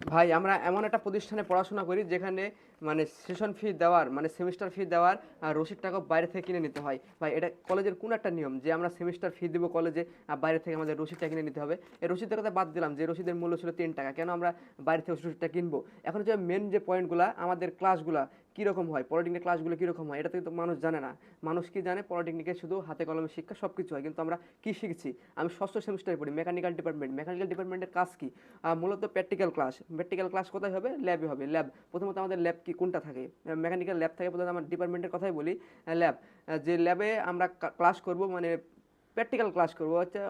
ভাই আমরা এমন একটা প্রতিষ্ঠানে পড়াশোনা করি যেখানে মানে সেশন ফি দেওয়ার মানে সেমিস্টার ফি দেওয়ার রসিদ টাকা বাইরে থেকে কিনে নিতে হয়। ভাই, এটা কলেজের কোন একটা নিয়ম যে আমরা সেমিস্টার ফি দেবো কলেজে, আর বাইরে থেকে আমাদের রসিদটা কিনে নিতে হবে। এই রসিদের কথা বাদ দিলাম যে রসিদের মূল্য ছিল তিন টাকা। কেন আমরা বাইরে থেকে রসিদটা কিনবো? এখন যে মেন যে পয়েন্টগুলো আমাদের ক্লাসগুলো কীরকম হয়? পলিটেকনিক ক্লাসগুলো কীরকম হয়? এটা কিন্তু মানুষ জানে না। মানুষ কি জানে? পলিটেকনিকে শুধু হাতে কলমে শিক্ষা সব কিছু হয়। কিন্তু আমরা কি শিখছি? আমি ষষ্ঠ সেমিস্টারে পড়ি মেকানিক্যাল ডিপার্টমেন্ট মেকানিক্যাল ডিপার্টমেন্টের কাজ কি? মূলত প্র্যাকটিক্যাল ক্লাস প্র্যাকটিক্যাল ক্লাস কোথায় হবে? ল্যাবে হবে। ল্যাব প্রথমত আমাদের ল্যাব কি কোনটা থাকে? মেকানিক্যাল ল্যাব থাকে প্রথমত আমার ডিপার্টমেন্টের কথাই বলি। ল্যাব যে ল্যাবে আমরা ক্লাস করব মানে প্র্যাকটিক্যাল ক্লাস করব, হচ্ছে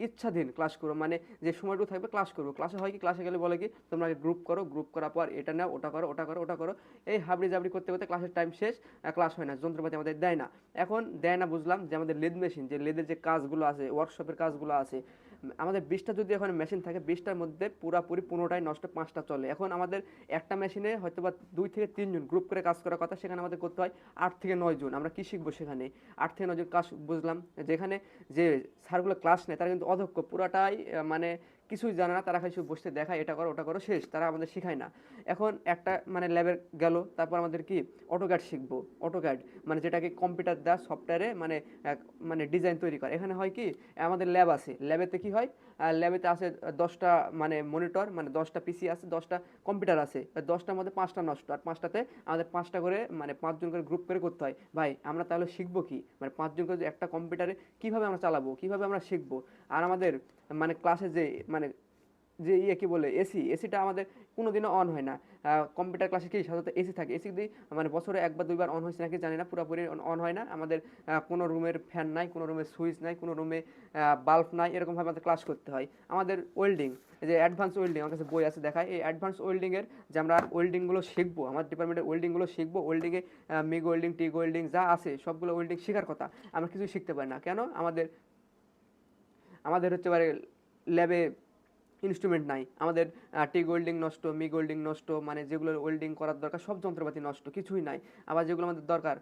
ইচ্ছাধীন ক্লাস করব মানে যে সময়টুকু থাকবে ক্লাস করব। ক্লাসে হয় কি? ক্লাসে গেলে বলে কি? তোমরা গ্রুপ করো গ্রুপ করার পর এটা নাও, ওটা করো ওটা করো ওটা করো। এই হাবড়ি জাবড়ি করতে করতে ক্লাসের টাইম শেষ ক্লাস হয় না, যন্ত্রপাতি আমাদের দেয় না। এখন দেয় না, বুঝলাম যে আমাদের লেদ মেশিন যে লেদের যে কাজগুলো আছে ওয়ার্কশপের কাজগুলো আছে আমাদের বিশটা যদি এখন মেশিন থাকে, বিশটার মধ্যে পুরাপুরি পনেরোটাই নষ্ট, পাঁচটা চলে। এখন আমাদের একটা মেশিনে হয়তো বা দুই থেকে তিনজন গ্রুপ করে কাজ করার কথা, সেখানে আমাদের করতে হয় আট থেকে নয় জন। আমরা কী শিখব সেখানে? আট থেকে নয় জন কাজ বুঝলাম। যেখানে যে স্যারগুলো ক্লাস নেয়, তারা কিন্তু অধ্যক্ষ পুরাটাই মানে কিছুই জানে না, তারা খালি শুধু বসতে দেখায়, এটা করো, ওটা করো, শেষ, তারা আমাদের শেখায় না। এখন একটা মানে ল্যাবের গেল, তারপর আমাদের কি? অটোক্যাড শিখব অটোক্যাড মানে যেটাকে কম্পিউটার দেওয়া সফটওয়্যারে মানে মানে ডিজাইন তৈরি করে। এখানে হয় কি? আমাদের ল্যাব আছে। ল্যাবেতে কি হয়? ল্যাবেতে আছে দশটা মানে মনিটর মানে দশটা পিসি আছে, দশটা কম্পিউটার আছে। দশটার মধ্যে পাঁচটা নষ্ট, আর পাঁচটাতে আমাদের পাঁচটা করে মানে পাঁচজন করে গ্রুপ করে করতে হয়। ভাই, আমরা তাহলে শিখব কি? মানে পাঁচজন করে একটা কম্পিউটারে কীভাবে আমরা চালাবো, কীভাবে আমরা শিখব? আর আমাদের মানে ক্লাসে যে মানে যে ইয়ে কি বলে এসি এসিটা আমাদের কোনোদিনও অন হয় না। কম্পিউটার ক্লাসে কি সাধারণত এসি থাকে? এসি দিয়ে মানে বছরে একবার, দুইবার অন হয়েছে নাকি জানি না, পুরোপুরি অন হয় না। আমাদের কোনো রুমের ফ্যান নাই, কোনো রুমের সুইচ নাই, কোনো রুমে বাল্ব নাই, এরকমভাবে আমাদের ক্লাস করতে হয়। আমাদের ওয়েল্ডিং যে অ্যাডভান্স ওয়েল্ডিং আমার কাছে বই আছে দেখায়। এই অ্যাডভান্স ওয়েল্ডিংয়ের যে আমরা ওয়েল্ডিংগুলো শিখব আমার ডিপার্টমেন্টের ওয়েল্ডিংগুলো শিখব ওয়েল্ডিংয়ে মিগ ওয়েল্ডিং টিগ ওয়েল্ডিং যা আছে, সবগুলো ওয়েল্ডিং শেখার কথা। আমরা কিছুই শিখতে পারি না। কেন? আমাদের আমাদের হচ্ছে পারে ল্যাবে ইনস্ট্রুমেন্ট নাই। আমাদের টি গোল্ডিং নষ্ট মি গোল্ডিং নষ্ট মানে যেগুলো ওয়েল্ডিং করার দরকার, সব যন্ত্রপাতি নষ্ট, কিছুই নাই। আবার যেগুলো আমাদের দরকার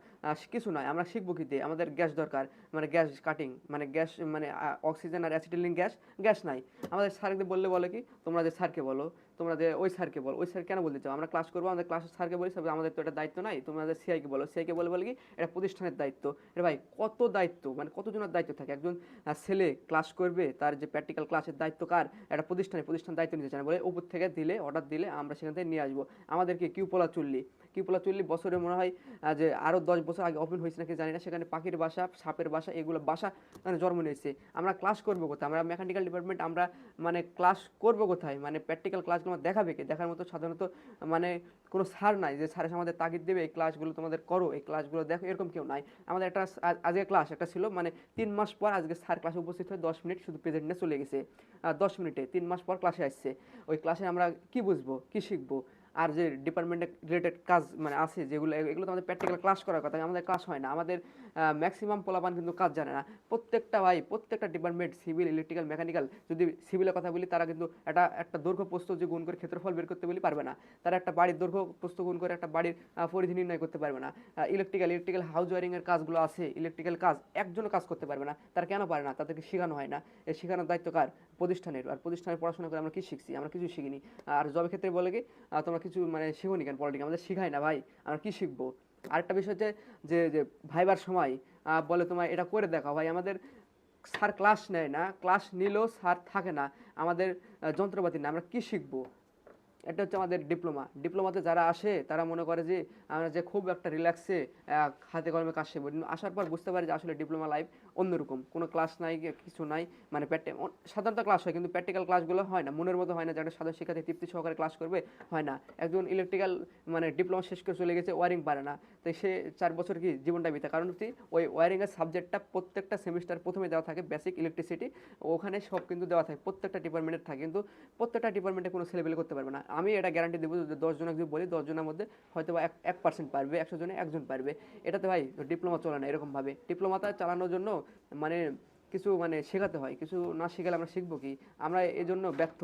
কিছু নাই। আমরা শিখব কী দিয়ে আমাদের গ্যাস দরকার মানে গ্যাস কাটিং মানে গ্যাস মানে অক্সিজেন আর অ্যাসিটিলিন গ্যাস গ্যাস নাই। আমাদের স্যারকে বললে বলে কি? তোমরা যে স্যারকে বলো তোমরা যে ওই স্যারকে বলো, ওই স্যার কেন বলতে চাও? আমরা ক্লাস করব, আমাদের ক্লাসের স্যারকে বলি স্যার আমাদের তো এটা দায়িত্ব নাই, তোমাদের সিআইকে বলো। সিআইকে বলে বলে কি, এটা প্রতিষ্ঠানের দায়িত্ব। এটা ভাই, কত দায়িত্ব? মানে কতজনের দায়িত্ব থাকে? একজন ছেলে ক্লাস করবে, তার যে প্র্যাকটিক্যাল ক্লাসের দায়িত্ব কার? একটা প্রতিষ্ঠানে, প্রতিষ্ঠান দায়িত্ব নিতে চায় না। বলে উপর থেকে দিলে অর্ডার দিলে আমরা সেখান থেকে নিয়ে আসব। আমাদেরকে কিউপোলা চুল্লি। কিউপোলা চুল্লি বছরে মনে হয় যে আরও দশ বছর আগে ওপেন হয়েছে নাকি জানি না, সেখানে পাখির বাসা, সাপের বাসা, এগুলো বাসা মানে জন্ম নিয়েছে। আমরা ক্লাস করব কোথায়? আমরা মেকানিক্যাল ডিপার্টমেন্ট আমরা মানে ক্লাস করব কোথায়? মানে প্র্যাকটিক্যাল ক্লাসগুলো তোমার দেখাবে কি? দেখার মতো সাধারণত মানে কোনো স্যার নাই যে স্যার আমাদের তাগিদ দেবে, এই ক্লাসগুলো তোমাদের করো, এই ক্লাসগুলো দেখো, এরকম কেউ নাই। আমাদের একটা আজ- আজকে ক্লাস একটা ছিল মানে তিন মাস পর আজকে স্যার ক্লাসে উপস্থিত হয়ে দশ মিনিট শুধু প্রেজেন্ট নিয়ে চলে গেছে। দশ মিনিটে, তিন মাস পর ক্লাসে আসছে। ওই ক্লাসে আমরা কি বুঝব? কি শিখব? আর যে ডিপার্টমেন্টের রিলেটেড কাজ মানে আছে, যেগুলো, এগুলো তো আমাদের প্র্যাকটিক্যাল ক্লাস করার কথা, আমাদের ক্লাস হয় না। আমাদের ম্যাক্সিমাম পোলাপান কিন্তু কাজ জানে না। প্রত্যেকটা ভাই, প্রত্যেকটা ডিপার্টমেন্ট সিভিল ইলেকট্রিক্যাল মেকানিক্যাল যদি সিভিলের কথা বলি, তারা কিন্তু একটা একটা দৈর্ঘ্য প্রস্থ যে গুণ করে ক্ষেত্রফল বের করতে বলি পারবে না। তারা একটা বাড়ির দৈর্ঘ্য প্রস্থ গুণ করে একটা বাড়ির পরিধি নির্ণয় করতে পারবে না। ইলেকট্রিক্যাল ইলেকট্রিক্যাল হাউস ওয়ারিংয়ের কাজগুলো আছে ইলেকট্রিক্যাল কাজ একজনও কাজ করতে পারবে না। তারা কেন পারে না? তাদেরকে শেখানো হয় না। শেখানোর দায়িত্ব কার? প্রতিষ্ঠানের। আর প্রতিষ্ঠানের পড়াশোনা করে আমরা কি শিখছি? আমরা কিছু শিখিনি। আর জবের ক্ষেত্রে বলে কি তোমরা কিছু মানে শিখুনি কেন পলিটিক্স আমাদের শিখায় না ভাই, আমরা কি শিখব? আরেকটা বিষয় হচ্ছে যে যে ভাইবার সময় বলে তোমার এটা করে দেখাও ভাই, আমাদের স্যার ক্লাস নেয় না ক্লাস নিলেও স্যার থাকে না, আমাদের যন্ত্রপাতি না, আমরা কি শিখব? এটা হচ্ছে আমাদের ডিপ্লোমা। ডিপ্লোমাতে যারা আসে, তারা মনে করে যে, আমরা যে খুব একটা রিল্যাক্সে হাতে কলমে কাজ শিখব। আসার পর বুঝতে পারি যে, আসলে ডিপ্লোমা লাইফ অন্যরকম। কোনো ক্লাস নাই, কিছু নাই। মানে সাধারণত ক্লাস হয়, কিন্তু প্র্যাকটিক্যাল ক্লাসগুলো হয় না। মনের মতো হয় না যে, একটা সাধারণ শিক্ষার্থী তৃপ্তি সহকারে ক্লাস করবে, হয় না। একজন ইলেকট্রিক্যাল মানে ডিপ্লোমা শেষ করে চলে গেছে ওয়ারিং পারে না। তাই সে চার বছর কি জীবনটা বিতা? কারণ কি ওই ওয়ারিংয়ের সাবজেক্টটা প্রত্যেকটা সেমিস্টার প্রথমে দেওয়া থাকে বেসিক ইলেকট্রিসিটি ওখানে সব কিন্তু দেওয়া থাকে, প্রত্যেকটা ডিপার্টমেন্টের থাকে। কিন্তু প্রত্যেকটা ডিপার্টমেন্টে কোনো ছেলেবেলে করতে পারবে না। আমি এটা গ্যারান্টি দেবো দশজন যদি বলি দশজনের মধ্যে হয়তো বা এক এক পার্সেন্ট পারবে, একশো জনে একজন পারবে। এটাতে ভাই ডিপ্লোমা চলে না এরকমভাবে। ডিপ্লোমাটা চালানোর জন্য মানে কিছু মানে শেখাতে হয়, কিছু না শেখালে আমরা শিখব কি? আমরা এই জন্য ব্যর্থ।